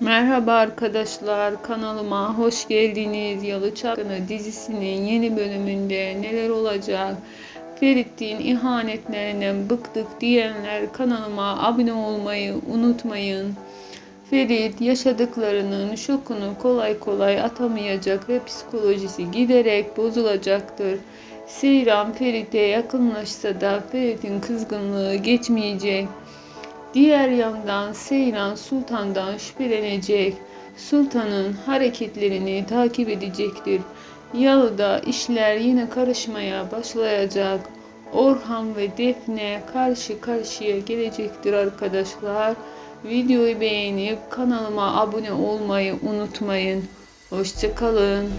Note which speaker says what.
Speaker 1: Merhaba arkadaşlar, kanalıma hoş geldiniz. Yalı Çapkını dizisinin yeni bölümünde neler olacak? Ferit'in ihanetlerinden bıktık diyenler kanalıma abone olmayı unutmayın. Ferit yaşadıklarının şokunu kolay kolay atamayacak ve psikolojisi giderek bozulacaktır. Seyran Ferit'e yakınlaşsa da Ferit'in kızgınlığı geçmeyecek. Diğer yandan Seyran Sultan'dan şüphelenecek. Sultan'ın hareketlerini takip edecektir. Yalıda işler yine karışmaya başlayacak. Orhan ve Defne karşı karşıya gelecektir arkadaşlar. Videoyu beğenip kanalıma abone olmayı unutmayın. Hoşçakalın.